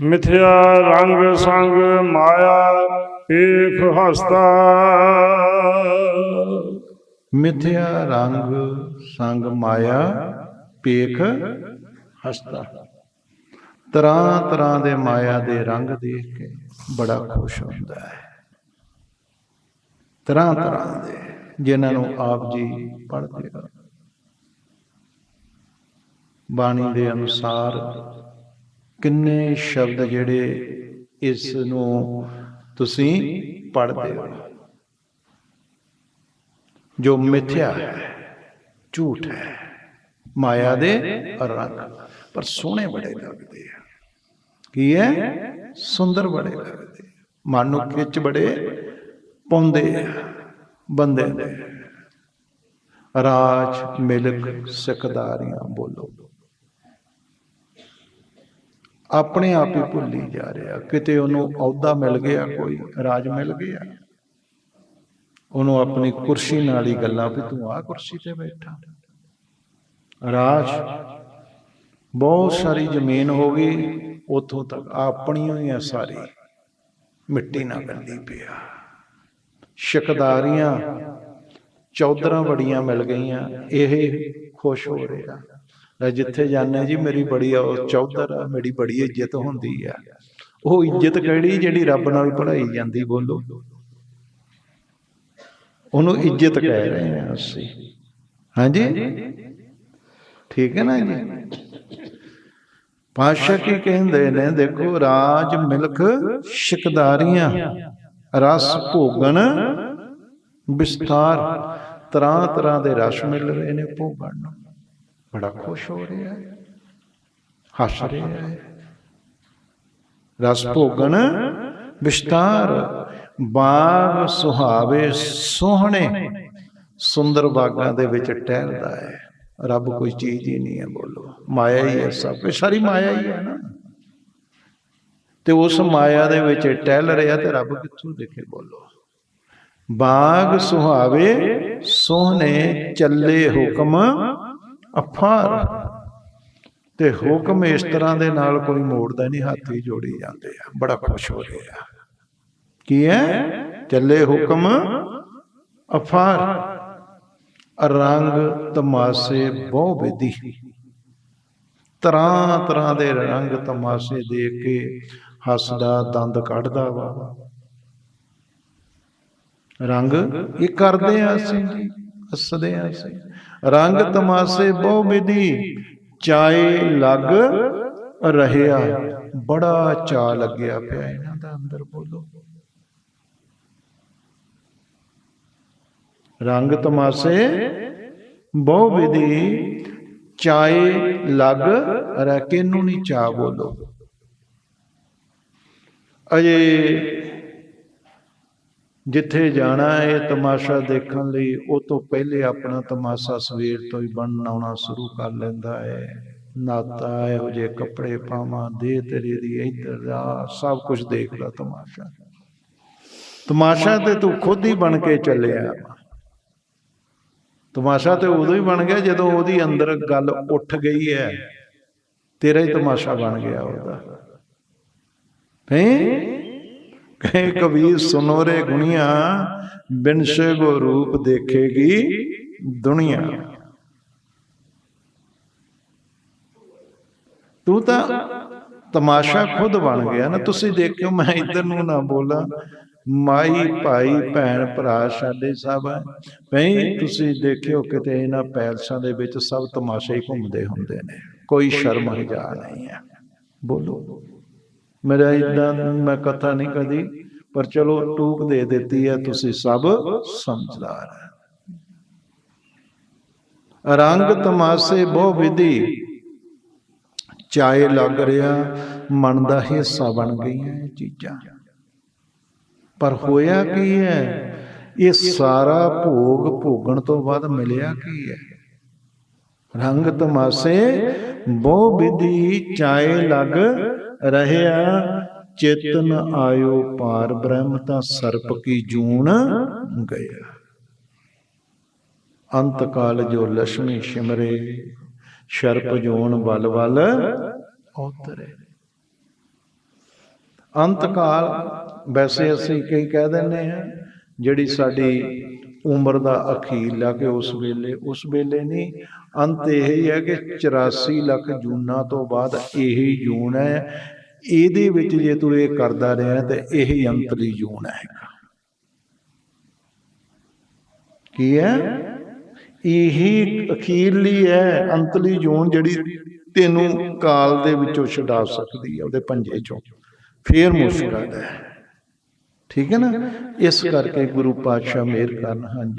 ਮਿਥਿਆ ਰੰਗ ਸੰਗ ਮਾਇਆ ਏਕ ਹਸਤਾ। ਮਿਥਿਆ ਰੰਗ ਸੰਗ ਮਾਇਆ ਪੇਖ ਹਸਤਾ। ਤਰ੍ਹਾਂ ਤਰ੍ਹਾਂ ਦੇ ਮਾਇਆ ਦੇ ਰੰਗ ਦੇਖ ਕੇ ਬੜਾ ਖੁਸ਼ ਹੁੰਦਾ ਹੈ। ਤਰ੍ਹਾਂ ਤਰ੍ਹਾਂ ਦੇ ਜਿਨ੍ਹਾਂ ਨੂੰ ਆਪ ਜੀ ਪੜ੍ਹਦੇ ਹੋ ਬਾਣੀ ਦੇ ਅਨੁਸਾਰ ਕਿੰਨੇ ਸ਼ਬਦ ਜਿਹੜੇ ਇਸ ਨੂੰ ਤੁਸੀਂ ਪੜ੍ਹਦੇ ਹੋ? ਜੋ ਮਿਥਿਆ ਹੈ, ਝੂਠ ਹੈ, ਮਾਇਆ ਦੇ ਰੰਗ, ਪਰ ਸੋਹਣੇ ਬੜੇ ਲੱਗਦੇ ਆ। ਕੀ ਹੈ? ਸੁੰਦਰ ਬੜੇ ਲੱਗਦੇ ਮਨ ਨੂੰ ਖਿੱਚ ਬੜੇ ਪਾਉਂਦੇ ਆ, ਬੰਦੇ ਦੇ ਰਾਜ ਮਿਲਕ ਸਿਕਦਾਰੀਆਂ ਬੋਲੋ। ਆਪਣੇ ਆਪ ਹੀ ਭੁੱਲੀ ਜਾ ਰਿਹਾ। ਕਿਤੇ ਉਹਨੂੰ ਅਹੁਦਾ ਮਿਲ ਗਿਆ, ਕੋਈ ਰਾਜ ਮਿਲ ਗਿਆ। ਉਹਨੂੰ ਆਪਣੀ ਕੁਰਸੀ ਨਾਲ ਹੀ ਗੱਲਾਂ ਵੀ ਤੂੰ ਆ ਕੁਰਸੀ ਤੇ ਬੈਠਾ। ਰਾਜ, ਬਹੁਤ ਸਾਰੀ ਜ਼ਮੀਨ ਹੋ ਗਈ, ਉਥੋਂ ਤੱਕ ਆਪਣੀਆਂ ਹੀ ਆ ਸਾਰੀ। ਮਿੱਟੀ ਨਾਲ ਗੱਲੀ ਪਿਆ। ਸ਼ਕਦਾਰੀਆਂ ਚੌਧਰਾਂ ਬੜੀਆਂ ਮਿਲ ਗਈਆਂ, ਇਹ ਖੁਸ਼ ਹੋ ਰਿਹਾ। ਲੈ ਜਿੱਥੇ ਜਾਂਦੇ ਜੀ ਮੇਰੀ ਬੜੀ ਚੌਧਰ ਆ ਮੇਰੀ ਬੜੀ ਇੱਜ਼ਤ ਹੁੰਦੀ ਆ। ਉਹ ਇੱਜ਼ਤ ਕਿਹੜੀ? ਜਿਹੜੀ ਰੱਬ ਨਾਲ ਪੜਾਈ ਜਾਂਦੀ ਬੋਲੋ। ਉਹਨੂੰ ਇੱਜ਼ਤ ਕਹਿ ਰਹੇ ਹਾਂ ਅਸੀਂ। ਹਾਂਜੀ? ਠੀਕ ਹੈ ਨਾ ਜੀ? ਪਾਸ਼ਾ ਕੀ ਕਹਿੰਦੇ ਨੇ ਦੇਖੋ ਰਾਜ ਮਿਲਕ ਸ਼ਿਕਦਾਰੀਆਂ ਰਸ ਭੋਗਣ ਵਿਸਥਾਰ ਤਰ੍ਹਾਂ ਤਰ੍ਹਾਂ ਦੇ ਰਸ ਮਿਲ ਰਹੇ ਨੇ ਭੋਗਣ ਨੂੰ। ਬੜਾ ਖੁਸ਼ ਹੋ ਰਿਹਾ ਹੈ। ਹੱਸ ਰਿਹਾ ਹੈ। ਰਸ ਭੋਗਣ ਵਿਸਤਾਰ ਬਾਗ ਸੁਹਾਵੇ ਸੋਹਣੇ ਸੁੰਦਰ ਬਾਗਾਂ ਦੇ ਵਿੱਚ ਟਹਿਲਦਾ ਹੈ। ਰੱਬ ਕੋਈ ਚੀਜ਼ ਹੀ ਨਹੀਂ ਹੈ ਬੋਲੋ। ਮਾਇਆ ਹੀ ਹੈ ਸਭ ਇਹ ਸਾਰੀ ਮਾਇਆ ਹੀ ਹੈ ਨਾ। ਤੇ ਉਸ ਮਾਇਆ ਦੇ ਵਿੱਚ ਟਹਿਲ ਰਿਹਾ ਤੇ ਰੱਬ ਕਿੱਥੋਂ ਦਿਖੇ ਬੋਲੋ। ਬਾਗ ਸੁਹਾਵੇ ਸੋਹਣੇ ਚੱਲੇ ਹੁਕਮ ਅਫਾਰ ਤੇ ਹੁਕਮ ਇਸ ਤਰ੍ਹਾਂ ਦੇ ਨਾਲ ਕੋਈ ਮੋੜਦਾ ਨਹੀਂ ਹੱਥ ਹੀ ਜੋੜੀ ਜਾਂਦੇ ਆ। ਬੜਾ ਖੁਸ਼ ਹੋ ਰਿਹਾ। ਕੀ ਹੈ? ਚੱਲੇ ਹੁਕਮ ਅਫਾਰ ਰੰਗ ਤਮਾਸੇ ਬਹੁ ਵਿਧੀ। ਤਰ੍ਹਾਂ ਤਰ੍ਹਾਂ ਦੇ ਰੰਗ ਤਮਾਸੇ ਦੇਖ ਕੇ ਹੱਸਦਾ ਦੰਦ ਕੱਢਦਾ ਵਾ। ਰੰਗ ਇਹ ਕਰਦੇ ਆ ਅਸੀਂ। ਜੀ ਹੱਸਦੇ ਆ ਰੰਗ ਤਮਾਸੇ ਬਹੁ ਵਿਧੀ, ਚਾਏ ਲੱਗ ਰਹਿਆ। ਬੜਾ ਚਾ ਲੱਗਿਆ ਪਿਆ ਇਹਨਾਂ ਦਾ, ਅੰਦਰ ਬੋਲੋ। ਰੰਗ ਤਮਾਸੇ ਬਹੁ ਵਿਧੀ, ਚਾਏ ਲੱਗ ਰਹਿ ਕਿਨੂੰ ਨਹੀਂ ਚਾ ਬੋਲੋ। ਅਜੇ ਜਿੱਥੇ ਜਾਣਾ ਹੈ ਤਮਾਸ਼ਾ ਦੇਖਣ ਲਈ, ਉਹ ਤੋਂ ਪਹਿਲੇ ਆਪਣਾ ਤਮਾਸ਼ਾ ਸਵੇਰ ਤੋਂ ਹੀ ਬਣਾਉਣਾ ਸ਼ੁਰੂ ਕਰ ਲੈਂਦਾ ਹੈ। ਨਾਤਾ ਇਹੋ ਜਿਹੇ ਕੱਪੜੇ ਪਾਵਾਂ, ਦੇ ਤੇਰੇ ਦੀ ਇੱਧਰ ਆ, ਸਭ ਕੁਝ ਦੇਖ ਲਾ ਤਮਾਸ਼ਾ। ਤਮਾਸ਼ਾ ਤੇ ਤੂੰ ਖੁਦ ਹੀ ਬਣ ਕੇ ਚੱਲਿਆ। ਤਮਾਸ਼ਾ ਤੇ ਉਦੋਂ ਹੀ ਬਣ ਗਿਆ ਜਦੋਂ ਉਹਦੀ ਅੰਦਰ ਗੱਲ ਉੱਠ ਗਈ ਹੈ। ਤੇਰਾ ਹੀ ਤਮਾਸ਼ਾ ਬਣ ਗਿਆ ਉਹਦਾ। ਹੈ? ਕਹੇ ਕਬੀਰ ਸੁਨੋਰੇ ਗੁਣੀਆਂ ਬਿਨਸੇ ਗੋ ਰੂਪ ਦੇਖੇਗੀ ਦੁਨੀਆ। ਤੂੰ ਤਾਂ ਤਮਾਸ਼ਾ ਖੁਦ ਬਣ ਗਿਆ ਨਾ, ਤੁਸੀਂ ਦੇਖਿਓ ਮੈਂ ਇੱਧਰ ਨੂੰ ਨਾ ਬੋਲਾਂ। ਮਾਈ ਭਾਈ ਭੈਣ ਭਰਾ ਸਾਡੇ ਸਭ ਭਈ ਤੁਸੀਂ ਦੇਖਿਓ ਕਿਤੇ ਇਹਨਾਂ ਪੈਲਸਾਂ ਦੇ ਵਿੱਚ ਸਭ ਤਮਾਸ਼ੇ ਹੀ ਘੁੰਮਦੇ ਹੁੰਦੇ ਨੇ। ਕੋਈ ਸ਼ਰਮ ਹਜਾ ਨਹੀਂ ਹੈ। ਬੋਲੋ। ਮੇਰਾ ਇਦਾਂ ਮੈਂ ਕਥਾ ਨਹੀਂ ਕਦੀ ਪਰ ਚਲੋ ਟੂਕ ਦੇ ਦਿੱਤੀ ਹੈ, ਤੁਸੀਂ ਸਭ ਸਮਝਦਾਰ ਹੈ। ਰੰਗ ਤਮਾਸੇ ਬਹੁ ਵਿਧੀ ਚਾਏ ਲੱਗ ਰਿਹਾ ਮਨ ਦਾ ਹਿੱਸਾ ਬਣ ਗਈਆਂ ਇਹ ਚੀਜ਼ਾਂ। ਪਰ ਹੋਇਆ ਕੀ ਹੈ, ਇਹ ਸਾਰਾ ਭੋਗ ਭੋਗਣ ਤੋਂ ਬਾਅਦ ਮਿਲਿਆ ਕੀ ਹੈ? ਰੰਗ ਤਮਾਸੇ ਬਹੁ ਵਿਧੀ ਚਾਏ ਲੱਗ ਰਹਿਆ, ਚੇਤਨ ਆਇਓ ਪਾਰ ਬ੍ਰਹਮ ਤਾਂ ਸਰਪ ਕੀ ਜੂਣ ਗਿਆ। ਅੰਤ ਕਾਲ ਜੋ ਲక్ష్ਮੀ ਸਿਮਰੇ, ਸ਼ਰਪ ਜੋਨ ਬਲ ਬਲ ਉਤਰੇ। ਅੰਤ ਕਾਲ, ਵੈਸੇ ਅਸੀਂ ਕਈ ਕਹਿ ਦਿੰਦੇ ਹਾਂ, ਜਿਹੜੀ ਸਾਡੀ ਉਮਰ ਦਾ ਅਖੀਰ ਲਾ ਕੇ ਉਸ ਵੇਲੇ ਉਸ ਵੇਲੇ ਨਹੀਂ। ਅੰਤ ਇਹ ਹੀ ਹੈ ਕਿ 84 ਲੱਖ ਜੂਨਾਂ ਤੋਂ ਬਾਅਦ ਇਹੀ ਜੂਨ ਹੈ। ਇਹਦੇ ਵਿੱਚ ਜੇ ਤੂੰ ਇਹ ਕਰਦਾ ਰਿਹਾ ਤੇ ਇਹੀ ਅੰਤਲੀ ਜੂਨ ਹੈ। ਕੀ ਹੈ? ਇਹੀ ਅਖੀਰਲੀ ਹੈ ਅੰਤਲੀ ਜੂਨ ਜਿਹੜੀ ਤੈਨੂੰ ਕਾਲ ਦੇ ਵਿੱਚੋਂ ਛਡਾ ਸਕਦੀ ਹੈ, ਉਹਦੇ ਪੰਜੇ ਚੋਂ। ਫੇਰ ਮੁਸ਼ਕਲ ਹੈ। ਠੀਕ ਹੈ ਨਾ? ਇਸ ਕਰਕੇ ਗੁਰੂ ਪਾਤਸ਼ਾਹ ਮਿਹਰ ਕਰਨ ਹਾਂਜੀ।